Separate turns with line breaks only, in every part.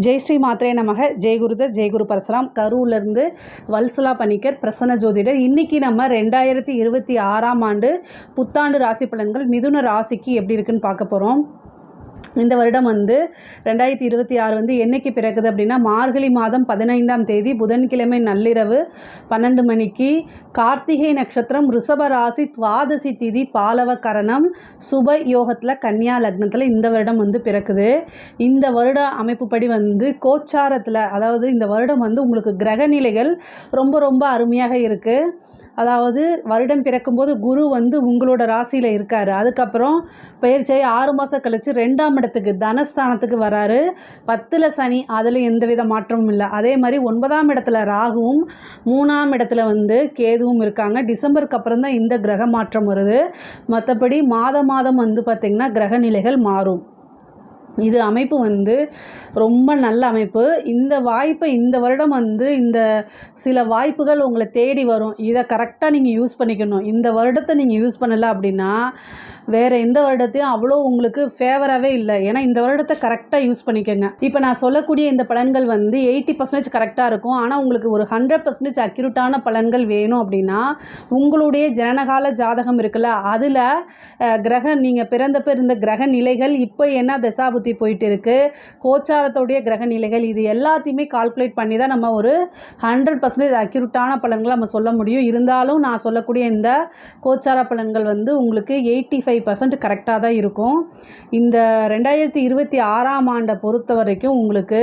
ஜெய் ஸ்ரீ மாத்ரே நமக. ஜெய்குருதர் ஜெய்குரு பரசுராம். கரூர்லேருந்து வல்சலா பணிக்கர் பிரசன்ன ஜோதிடர். இன்றைக்கி நம்ம ரெண்டாயிரத்தி இருபத்தி ஆறாம் ஆண்டு புத்தாண்டு ராசி பலன்கள் மிதுன ராசிக்கு எப்படி இருக்குன்னு பார்க்க போகிறோம் இந்த வருடம் வந்து ரெண்டாயிரத்தி இருபத்தி ஆறு வந்து என்னைக்கு பிறக்குது அப்படின்னா மார்கழி மாதம் பதினைந்தாம் தேதி புதன்கிழமை நள்ளிரவு பன்னெண்டு மணிக்கு கார்த்திகை நட்சத்திரம் ரிஷப ராசி துவாதசி திதி பாலவ கரணம் சுப யோகத்தில் கன்னியா லக்னத்தில் இந்த வருடம் வந்து பிறக்குது. இந்த வருட அமைப்புப்படி வந்து கோச்சாரத்தில் அதாவது இந்த வருடம் வந்து உங்களுக்கு கிரக நிலைகள் ரொம்ப ரொம்ப அருமையாக இருக்குது அதாவது வருடம் பிறக்கும்போது குரு வந்து உங்களோட ராசியில் இருக்கார். அதுக்கப்புறம் பயிற்சியாகி ஆறு மாதம் கழித்து ரெண்டாம் இடத்துக்கு தனஸ்தானத்துக்கு வராரு. பத்தில் சனி அதில் எந்தவித மாற்றமும் இல்லை. அதே மாதிரி ஒன்பதாம் இடத்துல ராகுவும் மூணாம் இடத்துல வந்து கேதுவும் இருக்காங்க. டிசம்பருக்கு அப்புறம் தான் இந்த கிரக மாற்றம் வருது. மற்றபடி மாதம் மாதம் வந்து பார்த்திங்கன்னா கிரக நிலைகள் மாறும். இது அமைப்பு வந்து ரொம்ப நல்ல அமைப்பு. இந்த வாய்ப்பை இந்த வருடம் வந்து இந்த சில வாய்ப்புகள் உங்களை தேடி வரும். இதை கரெக்டாக நீங்கள் யூஸ் பண்ணிக்கணும். இந்த வருடத்தை நீங்கள் யூஸ் பண்ணலை அப்படின்னா வேறு எந்த வருடத்தையும் அவ்வளோ உங்களுக்கு ஃபேவராகவே இல்லை. ஏன்னா இந்த வருடத்தை கரெக்டாக யூஸ் பண்ணிக்கோங்க. இப்போ நான் சொல்லக்கூடிய இந்த பலன்கள் வந்து எயிட்டி பர்சன்டேஜ் கரெக்டாக இருக்கும். ஆனால் உங்களுக்கு ஒரு ஹண்ட்ரட் பர்சன்டேஜ் அக்யூரட்டான பலன்கள் வேணும் அப்படின்னா உங்களுடைய ஜனனகால ஜாதகம் இருக்குல்ல அதில் கிரக நீங்கள் பிறந்த இருந்த கிரக நிலைகள் இப்போ என்ன தசாபுத்தி போயிட்டு இருக்குது கோச்சாரத்தோடைய கிரக நிலைகள் இது எல்லாத்தையுமே கால்குலேட் பண்ணி தான் நம்ம ஒரு ஹண்ட்ரட் பர்சன்டேஜ் அக்யூரட்டான பலன்களை நம்ம சொல்ல முடியும். இருந்தாலும் நான் சொல்லக்கூடிய இந்த கோச்சார பலன்கள் வந்து உங்களுக்கு எயிட்டி ஃபைவ் ஃபைவ் பர்சன்ட் கரெக்டாக தான் இருக்கும். இந்த ரெண்டாயிரத்தி இருபத்தி ஆறாம் ஆண்டை பொறுத்த வரைக்கும் உங்களுக்கு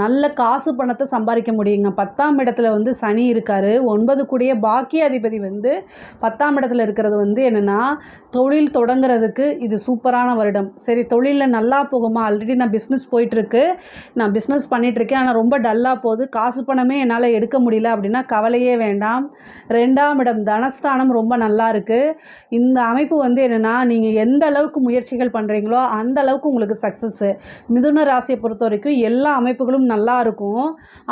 நல்ல காசு பணத்தை சம்பாதிக்க முடியுங்க. பத்தாம் இடத்துல வந்து சனி இருக்கார். ஒன்பது கூடிய பாக்கிய அதிபதி வந்து பத்தாம் இடத்துல இருக்கிறது வந்து என்னென்னா தொழில் தொடங்குறதுக்கு இது சூப்பரான வருடம். சரி தொழிலில் நல்லா போகுமா? ஆல்ரெடி நான் பிஸ்னஸ் போயிட்டுருக்கு. நான் பிஸ்னஸ் பண்ணிகிட்ருக்கேன் ஆனால் ரொம்ப டல்லாக போகுது. காசு பணமே என்னால் எடுக்க முடியல அப்படின்னா கவலையே வேண்டாம். ரெண்டாம் இடம் தனஸ்தானம் ரொம்ப நல்லா இருக்குது இந்த அமைப்பு வந்து என்னென்னா நீங்கள் எந்த அளவுக்கு முயற்சிகள் பண்ணுறீங்களோ அந்த அளவுக்கு உங்களுக்கு சக்ஸஸ்ஸு மிதுன ராசியை பொறுத்த வரைக்கும் எல்லா அமைப்புகளும் நல்லா இருக்கும்.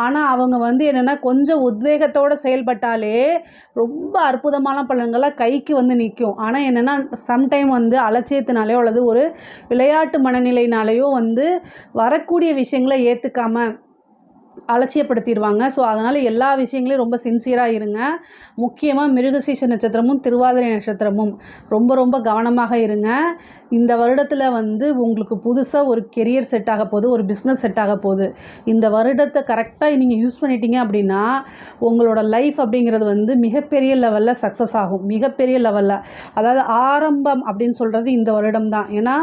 ஆனால் அவங்க வந்து என்னென்னா கொஞ்சம் உத்வேகத்தோடு செயல்பட்டாலே ரொம்ப அற்புதமான பலன்களாக கைக்கு வந்து நிற்கும் ஆனால் என்னென்னா சம்டைம் வந்து அலட்சியத்தினாலேயோ அல்லது ஒரு விளையாட்டு மனநிலையினாலேயோ வந்து வரக்கூடிய விஷயங்களை ஏற்றுக்காமல் அலட்சியப்படுத்திடுவாங்க ஸோ அதனால் எல்லா விஷயங்களையும் ரொம்ப சின்சியராக இருங்க. முக்கியமாக மிருகசீஷ நட்சத்திரமும் திருவாதிரை நட்சத்திரமும். ரொம்ப ரொம்ப கவனமாக இருங்க. இந்த வருடத்தில் வந்து உங்களுக்கு புதுசாக ஒரு கெரியர் செட் ஆக போகுது ஒரு பிஸ்னஸ் செட் ஆக போகுது. இந்த வருடத்தை கரெக்டாக நீங்கள் யூஸ் பண்ணிட்டீங்க அப்படின்னா உங்களோட லைஃப் அப்படிங்கிறது வந்து மிகப்பெரிய லெவலில் சக்ஸஸ் ஆகும். மிகப்பெரிய லெவலில் அதாவது ஆரம்பம் அப்படின்னு சொல்கிறது இந்த வருடம் தான். ஏன்னா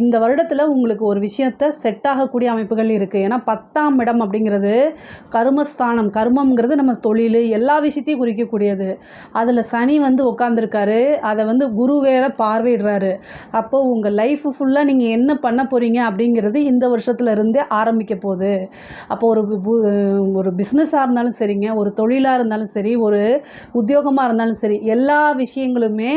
இந்த வருடத்தில் உங்களுக்கு ஒரு விஷயத்தை செட் ஆகக்கூடிய அமைப்புகள் இருக்குது ஏன்னா பத்தாம் இடம் அப்படிங்கிறது கர்மஸ்தானம் கருமம்ங்கிறது நம்ம தொழில் எல்லா விஷயத்தையும் குறிக்கக்கூடியது. அதில் சனி வந்து உட்காந்துருக்காரு அதை வந்து குரு வேற பார்வையிடுறாரு. அப்போது உங்கள் லைஃப் ஃபுல்லாக நீங்கள் என்ன பண்ண போகிறீங்க அப்படிங்கிறது இந்த வருஷத்துல இருந்தே ஆரம்பிக்க போகுது. அப்போ ஒரு ஒரு பிஸ்னஸாக இருந்தாலும் சரிங்க ஒரு தொழிலாக இருந்தாலும் சரி ஒரு உத்தியோகமாக இருந்தாலும் சரி எல்லா விஷயங்களுமே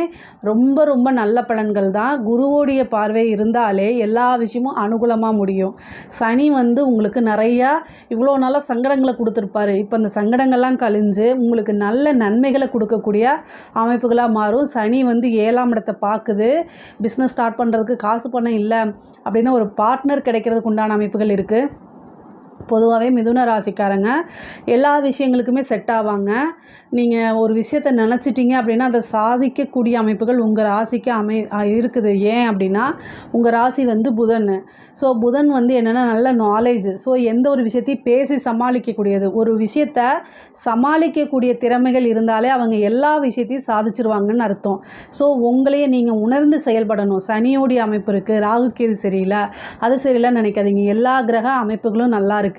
ரொம்ப ரொம்ப நல்ல பலன்கள் தான். குருவோடைய பார்வை இருந்தாலே எல்லா விஷயமும் அனுகூலமாக முடியும். சனி வந்து உங்களுக்கு நிறையா இவ்வளோ நாள் நாளாக சங்கடங்களை கொடுத்துருப்பாரு. இப்போ அந்த சங்கடங்கள்லாம் கழிஞ்சு உங்களுக்கு நல்ல நன்மைகளை கொடுக்கக்கூடிய அமைப்புகளாக மாறும். சனி வந்து ஏழாம் இடத்தை பார்க்குது. பிஸ்னஸ் ஸ்டார்ட் பண்ணுறதுக்கு காசு பணம் இல்லை அப்படின்னா ஒரு பார்ட்னர் கிடைக்கிறதுக்கு உண்டான அமைப்புகள் இருக்குது பொதுவாகவே மிதுன ராசிக்காரங்க எல்லா விஷயங்களுக்குமே செட் ஆவாங்க. நீங்கள் ஒரு விஷயத்த நினச்சிட்டிங்க அப்படின்னா அதை சாதிக்கக்கூடிய அமைப்புகள் உங்கள் ராசிக்கு அமை இருக்குது. ஏன் அப்படின்னா உங்கள் ராசி வந்து புதன். ஸோ புதன் வந்து என்னென்னா நல்ல நாலேஜ் ஸோ எந்த ஒரு விஷயத்தையும் பேசி சமாளிக்கக்கூடியது. ஒரு விஷயத்த சமாளிக்கக்கூடிய திறமைகள் இருந்தாலே அவங்க எல்லா விஷயத்தையும் சாதிச்சிருவாங்கன்னு அர்த்தம். ஸோ உங்களையே நீங்கள் உணர்ந்து செயல்படணும். சனியோடைய அமைப்பு இருக்குது ராகுக்கேது சரியில்லை அது சரியில்லைன்னு நினைக்காதீங்க. எல்லா கிரக அமைப்புகளும் நல்லா இருக்குது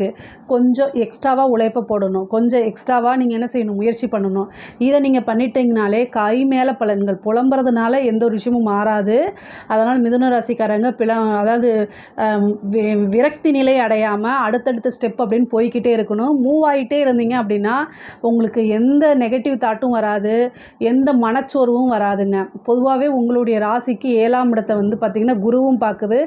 கொஞ்சம் எக்ஸ்ட்ராவாக உழைப்ப போடணும். கொஞ்சம் எக்ஸ்ட்ராவாக நீங்கள் என்ன செய்யணும்? முயற்சி பண்ணணும். இதை நீங்கள் பண்ணிட்டீங்கனாலே கை மேலே பலன்கள். புலம்புறதுனால எந்த ஒரு விஷயமும் மாறாது. அதனால் மிதுன ராசிக்காரங்க பிள அதாவது விரக்தி நிலை அடையாமல் அடுத்தடுத்த ஸ்டெப் அப்படின்னு போய்கிட்டே இருக்கணும். மூவ் ஆகிட்டே இருந்தீங்க அப்படின்னா உங்களுக்கு எந்த நெகட்டிவ் தாட்டும் வராது. எந்த மனச்சோர்வும் வராதுங்க. பொதுவாகவே உங்களுடைய ராசிக்கு ஏழாம் இடத்தை வந்து பார்த்திங்கன்னா குருவும் பார்க்குது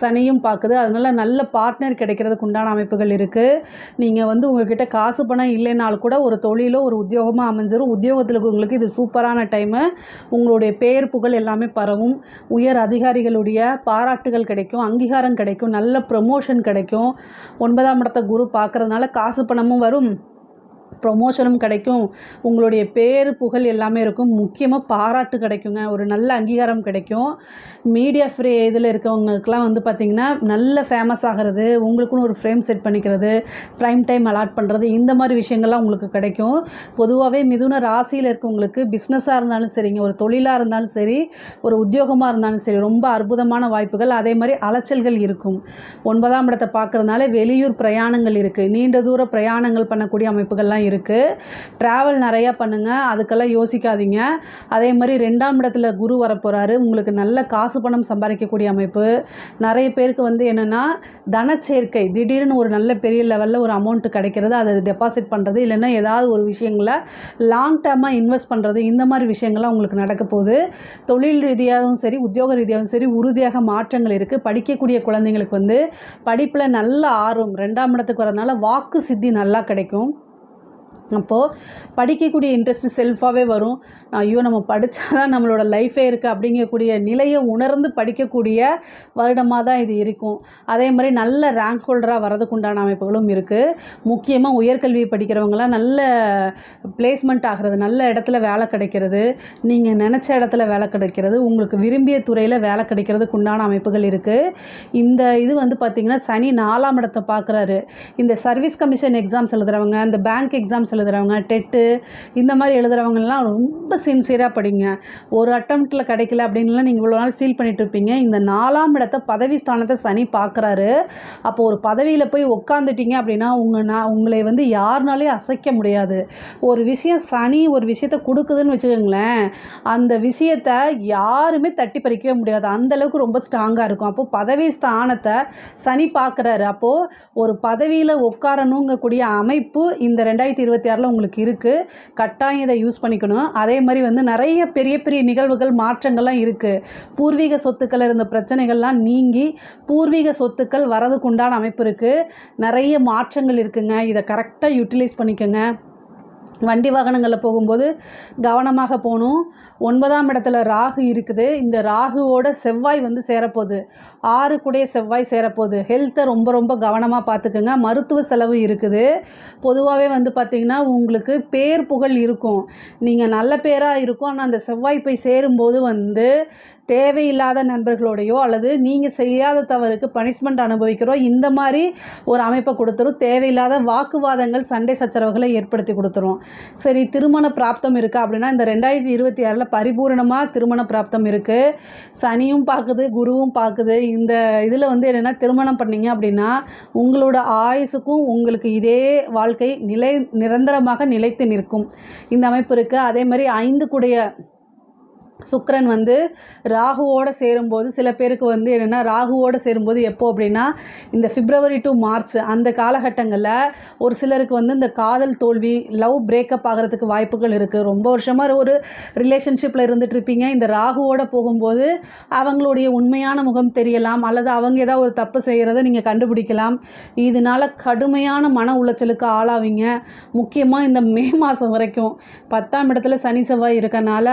சனியும் பார்க்குது அதனால் நல்ல பார்ட்னர் கிடைக்கிறதுக்கு உண்டான அமைப்புகள் இருக்குது நீங்கள் வந்து உங்ககிட்ட காசு பணம் இல்லைனாலும் கூட ஒரு தொழிலோ ஒரு உத்தியோகமாக அமைஞ்சிடும் உத்தியோகத்தில் உங்களுக்கு இது சூப்பரான டைமு. உங்களுடைய பேர் புகழ் எல்லாமே பரவும். உயர் அதிகாரிகளுடைய பாராட்டுகள் கிடைக்கும். அங்கீகாரம் கிடைக்கும். நல்ல ப்ரமோஷன் கிடைக்கும். ஒன்பதாம் இடத்த குரு பார்க்கறதுனால காசு பணமும் வரும். ப்ரொமோஷனும் கிடைக்கும். உங்களுடைய பேர் புகழ் எல்லாமே இருக்கும். முக்கியமாக பாராட்டு கிடைக்குங்க. ஒரு நல்ல அங்கீகாரம் கிடைக்கும். மீடியா ஃப்ரீ இதில் இருக்கவங்களுக்குலாம் வந்து பார்த்திங்கன்னா நல்ல ஃபேமஸ் ஆகிறது உங்களுக்குன்னு ஒரு ஃப்ரேம் செட் பண்ணிக்கிறது ப்ரைம் டைம் அலாட் பண்ணுறது இந்த மாதிரி விஷயங்கள்லாம் உங்களுக்கு கிடைக்கும். பொதுவாகவே மிதுன ராசியில் இருக்கவங்களுக்கு பிஸ்னஸாக இருந்தாலும் சரிங்க. ஒரு தொழிலாக இருந்தாலும் சரி ஒரு உத்தியோகமாக இருந்தாலும் சரி ரொம்ப அற்புதமான வாய்ப்புகள். அதே மாதிரி அலைச்சல்கள் இருக்கும். ஒன்பதாம் இடத்தை பார்க்குறதுனால வெளியூர் பிரயாணங்கள் இருக்குது நீண்ட தூர பிரயாணங்கள் பண்ணக்கூடிய அமைப்புகள்லாம் இருக்குது ட்ராவல் நிறையா பண்ணுங்கள் அதுக்கெல்லாம் யோசிக்காதீங்க. அதே மாதிரி ரெண்டாம் இடத்துல குரு வரப்போகிறாரு உங்களுக்கு நல்ல காசு பணம் சம்பாதிக்கக்கூடிய அமைப்பு. நிறைய பேருக்கு வந்து என்னென்னா தனச்சேர்க்கை திடீர்னு ஒரு நல்ல பெரிய லெவலில் ஒரு அமௌண்ட் கிடைக்கிறது அதை டெபாசிட் பண்ணுறது இல்லைன்னா ஏதாவது ஒரு விஷயங்களை லாங் டேர்மாக இன்வெஸ்ட் பண்ணுறது இந்த மாதிரி விஷயங்கள்லாம் உங்களுக்கு நடக்க போகுது. தொழில் ரீதியாகவும் சரி உத்தியோக ரீதியாகவும் சரி உறுதியாக மாற்றங்கள் இருக்குது படிக்கக்கூடிய குழந்தைங்களுக்கு வந்து படிப்பில் நல்ல ஆர்வம் ரெண்டாம் இடத்துக்கு வரதுனால வாக்கு சித்தி நல்லா கிடைக்கும். அப்போது படிக்கக்கூடிய இன்ட்ரெஸ்ட் செல்ஃபாகவே வரும். ஐயோ நம்ம படித்தா தான் நம்மளோட லைஃபே இருக்குது அப்படிங்கக்கூடிய நிலையை உணர்ந்து படிக்கக்கூடிய வருடமாக தான் இது இருக்கும். அதே மாதிரி நல்ல ரேங்க் ஹோல்டராக வரதுக்கு உண்டான அமைப்புகளும் இருக்குது முக்கியமாக உயர்கல்வி படிக்கிறவங்களாம் நல்ல பிளேஸ்மெண்ட் ஆகிறது நல்ல இடத்துல வேலை கிடைக்கிறது. நீங்கள் நினச்ச இடத்துல வேலை கிடைக்கிறது உங்களுக்கு விரும்பிய துறையில் வேலை கிடைக்கிறதுக்கு உண்டான அமைப்புகள் இருக்குது இந்த இது வந்து பார்த்திங்கன்னா சனி நாலாம் இடத்தை பார்க்குறாரு. இந்த சர்வீஸ் கமிஷன் எக்ஸாம்ஸ் எழுதுறவங்க இந்த பேங்க் எக்ஸாம்ஸ் எழுதுகிறவங்க டெட்டு இந்த மாதிரி எழுதுறவங்கலாம் ரொம்ப சின்சியராக படிங்க. ஒரு அட்டம்ப்டில் கிடைக்கல அப்படின்லாம் நீங்கள் இவ்வளோ நாள் ஃபீல் பண்ணிட்டு இருப்பீங்க. இந்த நாலாம் இடத்த பதவி ஸ்தானத்தை சனி பார்க்குறாரு. அப்போ ஒரு பதவியில் போய் உட்காந்துட்டீங்க அப்படின்னா உங்கள் நான் உங்களை வந்து யாருனாலையும் அசைக்க முடியாது. ஒரு விஷயம் சனி ஒரு விஷயத்தை கொடுக்குதுன்னு வச்சுக்கோங்களேன் அந்த விஷயத்தை யாருமே தட்டி பறிக்கவே முடியாது. அந்தளவுக்கு ரொம்ப ஸ்ட்ராங்காக இருக்கும். அப்போது பதவி ஸ்தானத்தை சனி பார்க்குறாரு. அப்போது ஒரு பதவியில் உட்காரணுங்கக்கூடிய அமைப்பு இந்த ரெண்டாயிரத்தி இருபத்தி ஆறில் உங்களுக்கு இருக்குது கட்டாயம் இதை யூஸ் பண்ணிக்கணும். அதே மாதிரி வந்து நிறைய பெரிய பெரிய நிகழ்வுகள் மாற்றங்கள்லாம் இருக்குது பூர்வீக சொத்துக்கள் இருந்த பிரச்சனைகள்லாம் நீங்கி பூர்வீக சொத்துக்கள் வரதுக்கு உண்டான அமைப்பு இருக்குது நிறைய மாற்றங்கள் இருக்குங்க. இதை கரெக்டாக யூட்டிலைஸ் பண்ணிக்கோங்க. வண்டி வாகனங்களில் போகும்போது கவனமாக போகணும். ஒன்பதாம் இடத்துல ராகு இருக்குது. இந்த ராகுவோட செவ்வாய் வந்து சேரப்போகுது. ஆறு கூடைய செவ்வாய் சேரப்போகுது. ஹெல்த்தை ரொம்ப ரொம்ப கவனமாக பார்த்துக்குங்க மருத்துவ செலவு இருக்குது. பொதுவாகவே வந்து பார்த்திங்கன்னா உங்களுக்கு பேர் புகழ் இருக்கும். நீங்கள் நல்ல பேராக இருக்கும். ஆனால் அந்த செவ்வாய் போய் சேரும்போது வந்து தேவையில்லாத நண்பர்களோடையோ அல்லது நீங்கள் செய்யாத தவறுக்கு பனிஷ்மெண்ட் அனுபவிக்கிறோம் இந்த மாதிரி ஒரு அமைப்பை கொடுத்துரும். தேவையில்லாத வாக்குவாதங்கள் சண்டை சச்சரவுகளை ஏற்படுத்தி கொடுத்துரும். சரி திருமண பிராப்தம் இருக்கா அப்படின்னா இந்த ரெண்டாயிரத்தி இருபத்தி ஆறில் பரிபூரணமாக திருமண பிராப்தம் இருக்குது சனியும் பார்க்குது குருவும் பார்க்குது இந்த இதில் வந்து என்னென்னா திருமணம் பண்ணீங்க அப்படின்னா உங்களோட ஆயுசுக்கும் உங்களுக்கு இதே வாழ்க்கை நிலை நிரந்தரமாக நிலைத்து நிற்கும். இந்த அமைப்பு இருக்குது அதே மாதிரி ஐந்து கூடைய சுக்கரன் வந்து ராகுவோடு சேரும்போது சில பேருக்கு வந்து என்னென்னா ராகுவோடு சேரும்போது எப்போது அப்படின்னா இந்த பிப்ரவரி டு மார்ச் அந்த காலகட்டங்களில் ஒரு சிலருக்கு வந்து இந்த காதல் தோல்வி லவ் பிரேக்கப் ஆகிறதுக்கு வாய்ப்புகள் இருக்குது ரொம்ப வருஷமாக ஒரு ரிலேஷன்ஷிப்பில் இருந்துட்டு இருப்பீங்க. இந்த ராகுவோடு போகும்போது அவங்களுடைய உண்மையான முகம் தெரியலாம். அல்லது அவங்க ஏதாவது ஒரு தப்பு செய்கிறத நீங்கள் கண்டுபிடிக்கலாம். இதனால் கடுமையான மன உளைச்சலுக்கு ஆளாவீங்க. முக்கியமாக இந்த மே மாதம் வரைக்கும் பத்தாம் இடத்துல சனி செவ்வாய் இருக்கனால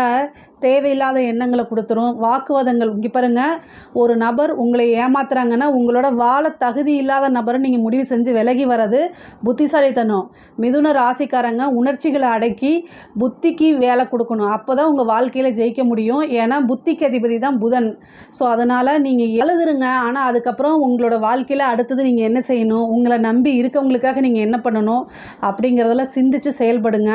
தேவையில்லாத எண்ணங்களை கொடுத்துரும். வாக்குவாதங்கள் இங்கே பாருங்கள் ஒரு நபர் உங்களை ஏமாத்துறாங்கன்னா உங்களோட வாழ தகுதி இல்லாத நபரை நீங்கள் முடிவு செஞ்சு விலகி வர்றது புத்திசாலித்தனம். மிதுன ராசிக்காரங்க உணர்ச்சிகளை அடக்கி புத்திக்கு வேலை கொடுக்கணும். அப்போ தான் உங்கள் வாழ்க்கையில் ஜெயிக்க முடியும். ஏன்னா புத்திக்கு அதிபதி தான் புதன். ஸோ அதனால் நீங்கள் எழுதுருங்க. ஆனால் அதுக்கப்புறம் உங்களோட வாழ்க்கையில் அடுத்தது நீங்கள் என்ன செய்யணும்? உங்களை நம்பி இருக்கவங்களுக்காக நீங்கள் என்ன பண்ணணும்? அப்படிங்கிறதெல்லாம் சிந்திச்சு செயல்படுங்க.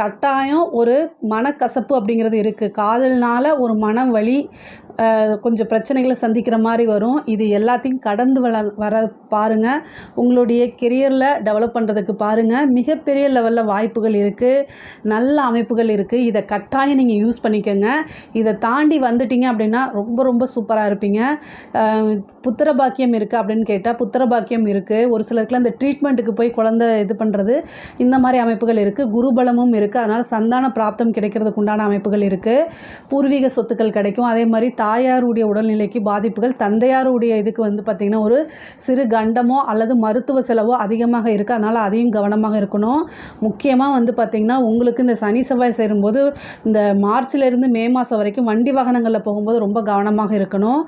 கட்டாயம் ஒரு மனக்கசப்பு அப்படிங்கிறது இருக்குது காதல்னால ஒரு மன வலி கொஞ்சம் பிரச்சனைகளை சந்திக்கிற மாதிரி வரும். இது எல்லாத்தையும் கடந்து வள வர பாருங்கள் உங்களுடைய கெரியரில் டெவலப் பண்ணுறதுக்கு பாருங்கள் மிகப்பெரிய லெவலில் வாய்ப்புகள் இருக்குது நல்ல அமைப்புகள் இருக்குது இதை கட்டாயம் நீங்கள் யூஸ் பண்ணிக்கோங்க. இதை தாண்டி வந்துட்டீங்க அப்படின்னா ரொம்ப ரொம்ப சூப்பராக இருப்பீங்க. புத்திர பாக்கியம் இருக்குது அப்படின்னு கேட்டால் புத்திர பாக்கியம் இருக்குது ஒரு சிலருக்குலாம் இந்த ட்ரீட்மெண்ட்டுக்கு போய் குழந்தை இது பண்ணுறது இந்த மாதிரி அமைப்புகள் இருக்குது குருபலமும் இருக்குது அதனால் சந்தான பிராப்தம் கிடைக்கிறதுக்கு உண்டான அமைப்புகள் இருக்குது பூர்வீக சொத்துக்கள் கிடைக்கும். அதே மாதிரி தாயாருடைய உடல்நிலைக்கு பாதிப்புகள் தந்தையாருடைய இதுக்கு வந்து பார்த்திங்கன்னா ஒரு சிறு கண்டமோ அல்லது மருத்துவ செலவோ அதிகமாக இருக்குது அதனால் அதையும் கவனமாக இருக்கணும். முக்கியமாக வந்து பார்த்திங்கன்னா உங்களுக்கு இந்த சனி செவ்வாய் சேரும்போது இந்த மார்ச்லேருந்து மே மாதம் வரைக்கும் வண்டி வாகனங்களில் போகும்போது ரொம்ப கவனமாக இருக்கணும்.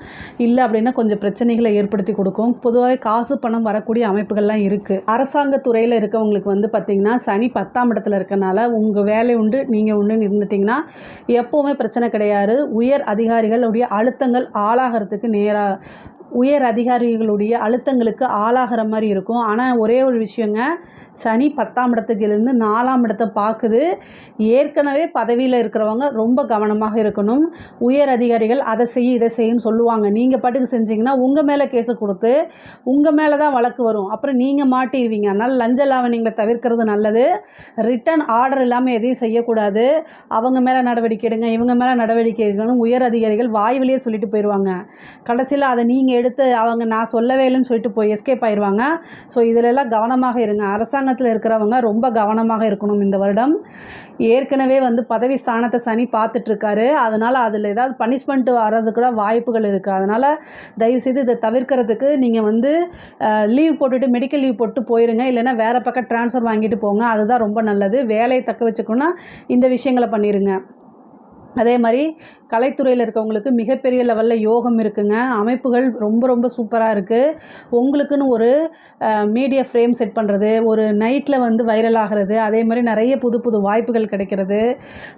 இல்லை அப்படின்னா கொஞ்சம் பிரச்சனைகளை ஏற்படுத்தி கொடுக்கும். பொதுவாக காசு பணம் வரக்கூடிய அமைப்புகள்லாம் இருக்குது அரசாங்க துறையில் இருக்கவங்களுக்கு வந்து பார்த்திங்கன்னா சனி பத்தாம் இடத்துல இருக்கனால உங்கள் வேலை உண்டு நீங்கள் உண்டுன்னு இருந்துட்டிங்கன்னா எப்போவுமே பிரச்சனை கிடையாது. உயர் அதிகாரிகளுடைய அழுத்தங்கள் ஆளாகிறதுக்கு நேராக உயர் அதிகாரிகளுடைய அழுத்தங்களுக்கு ஆளாகிற மாதிரி இருக்கும். ஆனால் ஒரே ஒரு விஷயங்க சனி பத்தாம் இடத்துக்கு இருந்து நாலாம் இடத்தை பார்க்குது. ஏற்கனவே பதவியில் இருக்கிறவங்க ரொம்ப கவனமாக இருக்கணும். உயர் அதிகாரிகள் அதை செய்ய இதை செய்யுன்னு சொல்லுவாங்க. நீங்கள் பாட்டுக்கு செஞ்சீங்கன்னா உங்கள் மேலே கேஸை கொடுத்து உங்கள் மேலே தான் வழக்கு வரும். அப்புறம் நீங்கள் மாட்டிடுவீங்க அதனால் லஞ்ச லாவணிங்களை தவிர்க்கிறது நல்லது. ரிட்டன் ஆர்டர் இல்லாமல் எதையும் செய்யக்கூடாது. அவங்க மேலே நடவடிக்கை எடுங்க இவங்க மேலே நடவடிக்கை எடுக்கணும் உயர் அதிகாரிகள் வாய் வழியே சொல்லிட்டு போயிடுவாங்க கடைசியில் அதை நீங்கள் எடுத்து அவங்க நான் சொல்லவே இல்லைன்னு சொல்லிட்டு போய் எஸ்கேப் ஆயிடுவாங்க ஸோ இதிலெல்லாம் கவனமாக இருங்க. அரசாங்கத்தில் இருக்கிறவங்க ரொம்ப கவனமாக இருக்கணும் இந்த வருடம். ஏற்கனவே வந்து பதவி ஸ்தானத்தை சனி பார்த்துட்ருக்காரு. அதனால் அதில் ஏதாவது பனிஷ்மெண்ட் வர்றது கூட வாய்ப்புகள் இருக்குது அதனால் தயவுசெய்து இதை தவிர்க்கிறதுக்கு நீங்கள் வந்து லீவ் போட்டுட்டு மெடிக்கல் லீவ் போட்டு போயிருங்க. இல்லைன்னா வேறு பக்கம் ட்ரான்ஸ்ஃபர் வாங்கிட்டு போங்க. அதுதான் ரொம்ப நல்லது. வேலையை தக்க வச்சுக்கணுன்னா இந்த விஷயங்களை பண்ணிடுங்க அதே மாதிரி கலைத்துறையில் இருக்கவங்களுக்கு மிகப்பெரிய லெவலில் யோகம் இருக்குங்க. அமைப்புகள் ரொம்ப ரொம்ப சூப்பராக இருக்குது உங்களுக்குன்னு ஒரு மீடியா ஃப்ரேம் செட் பண்ணுறது ஒரு நைட்டில் வந்து வைரல் ஆகிறது அதே மாதிரி நிறைய புது புது வாய்ப்புகள் கிடைக்கிறது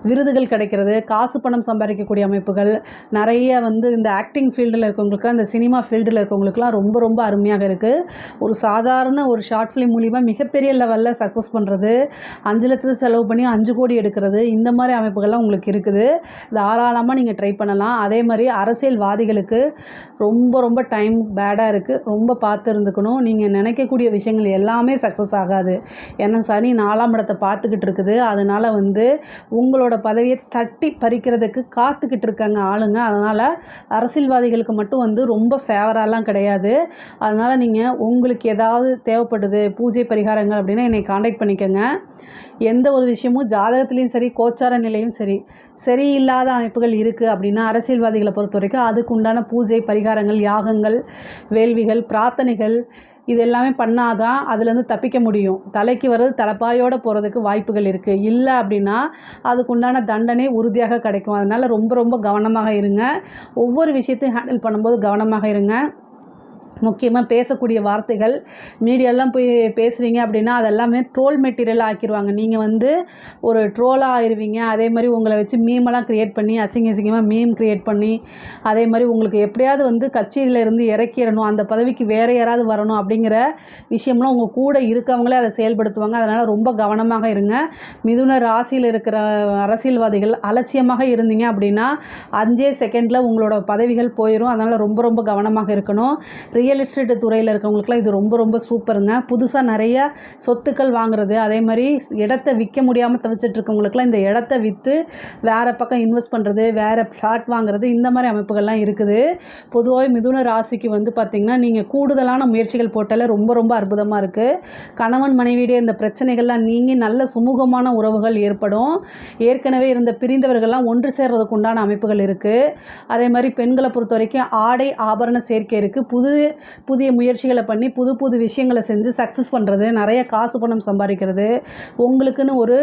விருதுகள் கிடைக்கிறது காசு பணம் சம்பாதிக்கக்கூடிய அமைப்புகள் நிறைய வந்து இந்த ஆக்டிங் ஃபீல்டில் இருக்கவங்களுக்கு அந்த சினிமா ஃபீல்டில் இருக்கவங்களுக்குலாம் ரொம்ப ரொம்ப அருமையாக இருக்குது ஒரு சாதாரண ஒரு ஷார்ட் ஃபிலிம் மூலிமா மிகப்பெரிய லெவலில் சக்ஸஸ் பண்ணுறது அஞ்சு லட்சத்து செலவு பண்ணி அஞ்சு கோடி எடுக்கிறது இந்த மாதிரி அமைப்புகள்லாம் உங்களுக்கு இருக்குது. தாராளமாக நீங்கள் ட்ரை பண்ணலாம். அதே மாதிரி அரசியல்வாதிகளுக்கு ரொம்ப ரொம்ப டைம் பேடாக இருக்குது ரொம்ப பார்த்து இருந்துக்கணும் நீங்கள் நினைக்கக்கூடிய விஷயங்கள் எல்லாமே சக்ஸஸ் ஆகாது. ஏன்னா சனி நாலாம் இடத்தை பார்த்துக்கிட்டு இருக்குது. அதனால் வந்து உங்களோட பதவியை தட்டி பறிக்கிறதுக்கு காத்துக்கிட்டு இருக்காங்க ஆளுங்க. அதனால் அரசியல்வாதிகளுக்கு மட்டும் வந்து ரொம்ப ஃபேவராலாம் கிடையாது. அதனால் நீங்கள் உங்களுக்கு ஏதாவது தேவைப்படுது பூஜை பரிகாரங்கள் அப்படின்னா என்னை காண்டாக்ட் பண்ணிக்கோங்க. எந்த ஒரு விஷயமும் ஜாதகத்துலேயும் சரி கோச்சார நிலையும் சரி இல்லாத அமைப்புகள் இருக்குது அப்படின்னா அரசியல்வாதிகளை பொறுத்த வரைக்கும் அதுக்கு உண்டான பூஜை பரிகாரங்கள் யாகங்கள் வேள்விகள் பிரார்த்தனைகள் இது எல்லாமே பண்ணாதான் அதுலேருந்து தப்பிக்க முடியும். தலைக்கு வர்றது தலைப்பாயோடு போகிறதுக்கு வாய்ப்புகள் இருக்குது இல்லை அப்படின்னா அதுக்கு உண்டான தண்டனை உறுதியாக கிடைக்கும். அதனால் ரொம்ப ரொம்ப கவனமாக இருங்க. ஒவ்வொரு விஷயத்தையும் ஹேண்டில் பண்ணும்போது கவனமாக இருங்க. முக்கியமாக பேசக்கூடிய வார்த்தைகள் மீடியாலாம் போய் பேசுகிறீங்க அப்படின்னா அதெல்லாமே ட்ரோல் மெட்டீரியல் ஆக்கிடுவாங்க நீங்கள் வந்து ஒரு ட்ரோலாக ஆயிடுவீங்க அதே மாதிரி உங்களை வச்சு மீமெல்லாம் க்ரியேட் பண்ணி அசிங்க அசிங்கமாக மீம் க்ரியேட் பண்ணி அதே மாதிரி உங்களுக்கு எப்படியாவது வந்து கட்சியில் இருந்து இறக்கிடணும் அந்த பதவிக்கு வேறு யாராவது வரணும் அப்படிங்கிற விஷயம்லாம் உங்கள் கூட இருக்கவங்களே அதை செயல்படுத்துவாங்க. அதனால் ரொம்ப கவனமாக இருங்க. மிதுன ராசியில் இருக்கிற அரசியல்வாதிகள் அலட்சியமாக இருந்தீங்க அப்படின்னா அஞ்சே செகண்டில் உங்களோட பதவிகள் போயிடும் அதனால் ரொம்ப ரொம்ப கவனமாக இருக்கணும். ரியல் எஸ்டேட் துறையில் இருக்கவங்களுக்குலாம் இது ரொம்ப ரொம்ப சூப்பருங்க. புதுசாக நிறைய சொத்துக்கள் வாங்குறது அதே மாதிரி இடத்த விற்க முடியாமல் தவிச்சிட்டு இருக்கவங்களுக்குலாம் இந்த இடத்த விற்று வேறு பக்கம் இன்வெஸ்ட் பண்ணுறது வேறு ஃப்ளாட் வாங்குறது இந்த மாதிரி அமைப்புகள்லாம் இருக்குது. பொதுவாகவே மிதுன ராசிக்கு வந்து பார்த்திங்கன்னா நீங்கள் கூடுதலான முயற்சிகள் போட்டாலே ரொம்ப ரொம்ப அற்புதமாக இருக்குது கணவன் மனைவியுடைய இந்த பிரச்சனைகள்லாம் நீங்கி நல்ல சுமூகமான உறவுகள் ஏற்படும். ஏற்கனவே இருந்த பிரிந்தவர்கள்லாம் ஒன்று சேர்றதுக்கு உண்டான அமைப்புகள் இருக்குது அதே மாதிரி பெண்களை பொறுத்த வரைக்கும் ஆடை ஆபரண சேர்க்கை இருக்குது புது புதிய முயற்சிகளை பண்ணி புது புது விஷயங்களை செஞ்சு சக்ஸஸ் பண்ணுறது நிறைய காசு பணம் சம்பாதிக்கிறது. உங்களுக்குன்னு ஒரு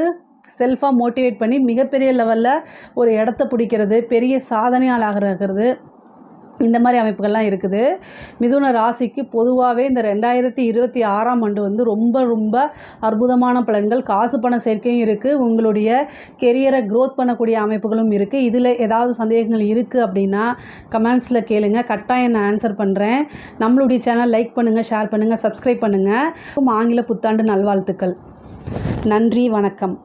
செல்ஃபாக மோட்டிவேட் பண்ணி மிகப்பெரிய லெவலில் ஒரு இடத்த பிடிக்கிறது பெரிய சாதனையாளாகிறது இந்த மாதிரி அமைப்புகள்லாம் இருக்குது. மிதுன ராசிக்கு பொதுவாகவே இந்த ரெண்டாயிரத்தி இருபத்தி ஆறாம் ஆண்டு வந்து ரொம்ப ரொம்ப அற்புதமான பலன்கள். காசு பண சேர்க்கையும் இருக்குது உங்களுடைய கெரியரை க்ரோத் பண்ணக்கூடிய அமைப்புகளும் இருக்குது இதில் ஏதாவது சந்தேகங்கள் இருக்குது அப்படின்னா கமெண்ட்ஸில் கேளுங்க. கட்டாயம் நான் ஆன்சர் பண்ணுறேன் நம்மளுடைய சேனல் லைக் பண்ணுங்கள் ஷேர் பண்ணுங்கள் சப்ஸ்கிரைப் பண்ணுங்கள் ஆங்கில புத்தாண்டு நல்வாழ்த்துக்கள். நன்றி வணக்கம்.